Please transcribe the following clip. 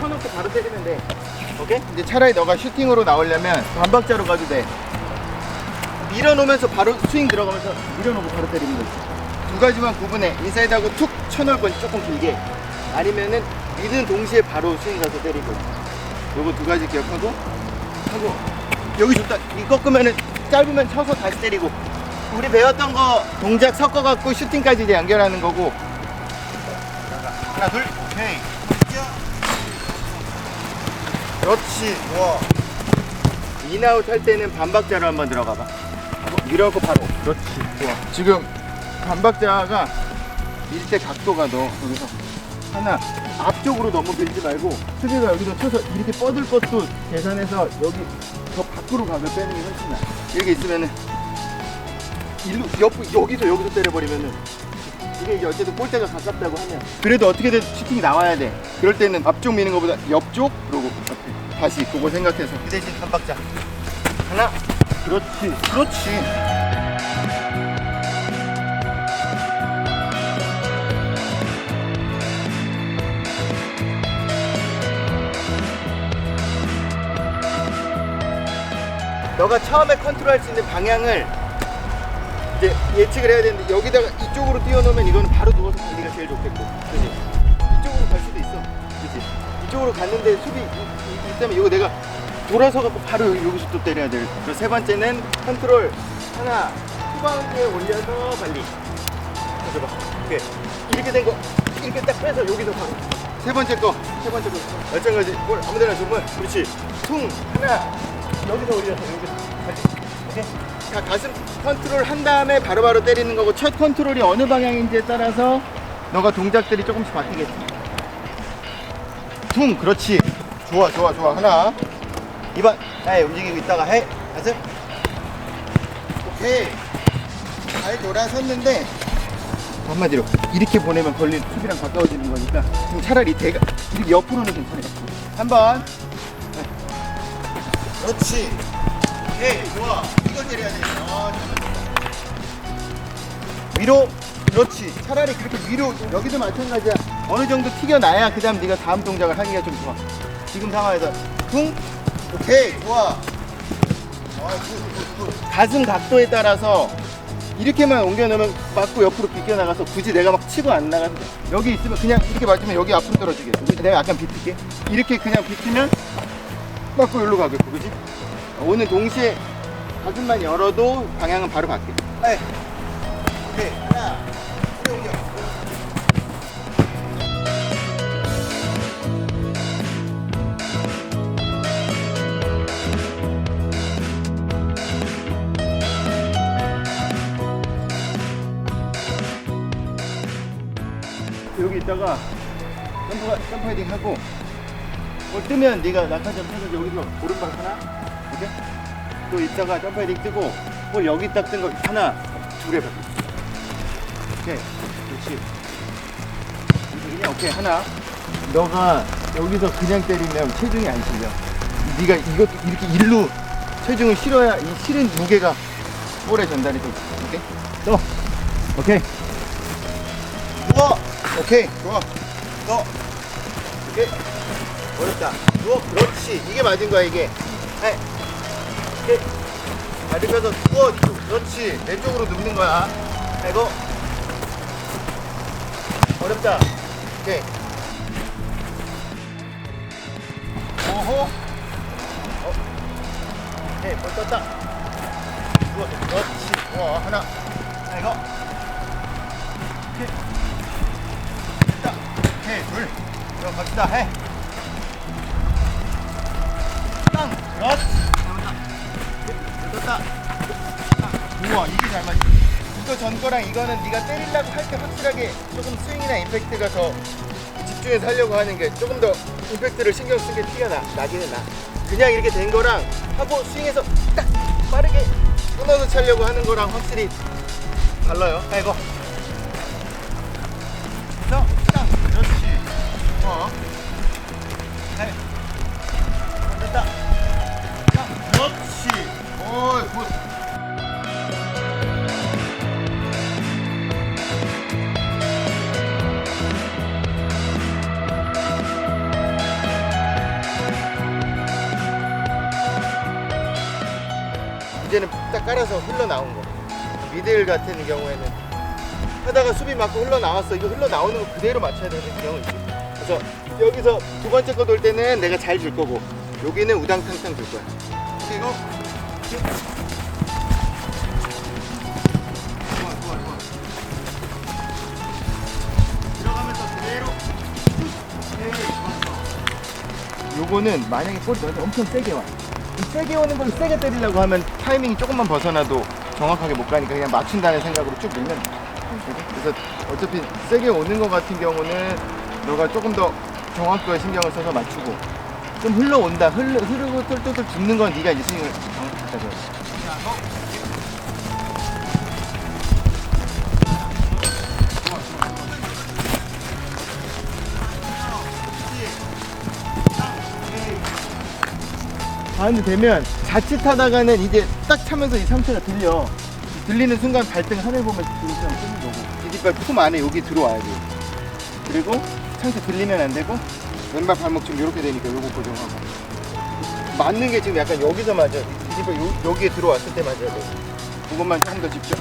쳐놓고 바로 때리면 돼. 오케이? 이제 차라리 너가 슈팅으로 나오려면 반박자로 가도 돼. 밀어놓으면서 바로 스윙 들어가면서 밀어놓고 바로 때리는 거지. 두 가지만 구분해. 인사이드하고 툭 쳐놓을 건 조금 길게. 아니면은 미는 동시에 바로 스윙 가서 때리고. 요거 두 가지 기억하고 하고 여기 좋다. 이 꺾으면은 짧으면 쳐서 다시 때리고. 우리 배웠던 거 동작 섞어갖고 슈팅까지 이제 연결하는 거고. 하나 둘 오케이. 그렇지. 좋아 인아웃 할 때는 반박자로 한번 들어가봐. 밀어갖고 바로. 그렇지. 좋아 지금 반박자가 밀 때 각도가 너. 여기서 하나 앞쪽으로 너무 밀지 말고 수비가 여기서 쳐서 이렇게 뻗을 것도 계산해서 여기 더 밖으로 가면 빼는 게 훨씬 나아 이렇게 있으면은 일로 옆 여기서 여기서 때려버리면은 이게 이제 어쨌든 골대가 가깝다고 하면 그래도 어떻게든 슈팅이 나와야 돼. 그럴 때는 앞쪽 미는 것보다 옆쪽 그러고 다시 그거 생각해서. 그 대신 한 박자. 하나. 그렇지. 그렇지 너가 처음에 컨트롤할 수 있는 방향을 이제 예측을 해야 되는데 여기다가 이쪽으로 띄워놓으면 이거는 바로 누워서 관리가 제일 좋겠고. 그지? 이쪽으로 갈 수도 있어. 그지? 이쪽으로 갔는데 수비 있다면 이거 내가 돌아서 갖고 바로 여기- 여기서 또 때려야 돼 그리고 세 번째는 컨트롤 하나. 후바운드에 올려서 발리. 해줘봐. 이렇게 이렇게 된 거 이렇게 딱 빼서 여기서 바로. 세 번째 거 세 번째 거. 마찬가지. 볼 아무데나 주면 그렇지. 퉁. 하나 여기서 올려서 여기서 오케이 자, 가슴 컨트롤 한 다음에 바로바로 때리는 거고 첫 컨트롤이 어느 방향인지에 따라서 너가 동작들이 조금씩 바뀌겠지 퉁 그렇지. 좋아 좋아 좋아. 하나. 2번 해 움직이고 있다가 해. 가슴. 오케이. 잘 돌아섰는데 한마디로 이렇게 보내면 걸린 수비랑 가까워지는 거니까 지금 차라리 대가 이렇게 옆으로는 괜찮아요. 한번 그렇지. 오케이 좋아. 이걸 때려야 돼 어, 위로 그렇지. 차라리 그렇게 위로 여기도 마찬가지야. 어느 정도 튀겨나야 그 다음 네가 다음 동작을 하기가 좀 좋아. 지금 상황에서 쿵 오케이 좋아. 어, 굿, 굿, 굿. 가슴 각도에 따라서 이렇게만 옮겨놓으면 맞고 옆으로 비껴나가서 굳이 내가 막 치고 안 나가도 돼. 여기 있으면 그냥 이렇게 맞으면 여기 앞으로 떨어지게. 내가 약간 비틀게. 이렇게 그냥 비트면 맞고 여기로 가겠고 그지? 오늘 동시에 가슴만 열어도 방향은 바로 바뀌어. 네. 오케이. 하나, 우리 옮겨. 여기 있다가 점프 점프 헤딩 하고 뭐 뜨면 네가 낙하점 쳐서 여기서 오른발 하나 이렇게 또 있다가 점프 헤딩 뜨고 볼 여기 딱 뜬 거 하나 둘에 봐 오케이. 그렇지. 그냥 오케이 하나. 너가 여기서 그냥 때리면 체중이 안 실려. 네가 이것도 이렇게 일로 체중을 실어야 이 실은 무게가 볼에 전달이 돼. 오케이? 또. 오케이. 누워. 오케이. 좋아 또. 오케이 어렵다. 누워. 그렇지. 이게 맞은 거야, 이게. 해. 이렇게. 다리 펴서 누워. 그렇지. 왼쪽으로 눕는 거야. 아이고. 어렵다. 오케이. 오호. 어. 오케이. 볼 떴다. 누워. 그렇지. 우와, 하나. 아이고. 오케이. 됐다. 오케이. 둘. 그럼 갑시다. 해. 땅! 그렇지! 떴다! 우와 이게 잘 맞지 이거 전 거랑 이거는 네가 때리려고 할 때 확실하게 조금 스윙이나 임팩트가 더 집중해서 하려고 하는 게 조금 더 임팩트를 신경 쓴게 티가 나, 나기는 나 그냥 이렇게 된 거랑 하고 스윙해서 딱 빠르게 끊어서 차려고 하는 거랑 확실히 달라요 아이고 그래서 딱 그렇지 어 딱 깔아서 흘러나온 거. 미들 같은 경우에는 하다가 수비 맞고 흘러나왔어. 이거 흘러나오는 거 그대로 맞춰야 되는 경우 있지. 그래서 여기서 두 번째 거 돌 때는 내가 잘 줄 거고 여기는 우당탕탕 줄 거야. 그리고 좋아, 좋아, 좋아. 들어가면서 그대로 네, 좋았어. 요거는 만약에 골 넣어서 엄청 세게 와. 이 세게 오는 걸 세게 때리려고 하면 타이밍이 조금만 벗어나도 정확하게 못 가니까 그냥 맞춘다는 생각으로 쭉 밀면 돼. 그래서 어차피 세게 오는 것 같은 경우는 너가 조금 더 정확하게 신경을 써서 맞추고 좀 흘러온다 흘러, 흐르고 털털털 죽는 건 네가 이제 스윙을 정확히 갖다 줘야 돼. 가운데 되면 자칫하다가는 이제 딱 차면서 이 상태가 들려. 들리는 순간 발등 하늘 보면 들으시면 뜨는 거고. 이뒷발 품 안에 여기 들어와야 돼 그리고 상태 들리면 안 되고 왼발 발목 지금 이렇게 되니까 요거 고정하고. 맞는 게 지금 약간 여기서 맞아 요, 여기에 들어왔을 때 맞아야 돼 그것만 조금 더 집중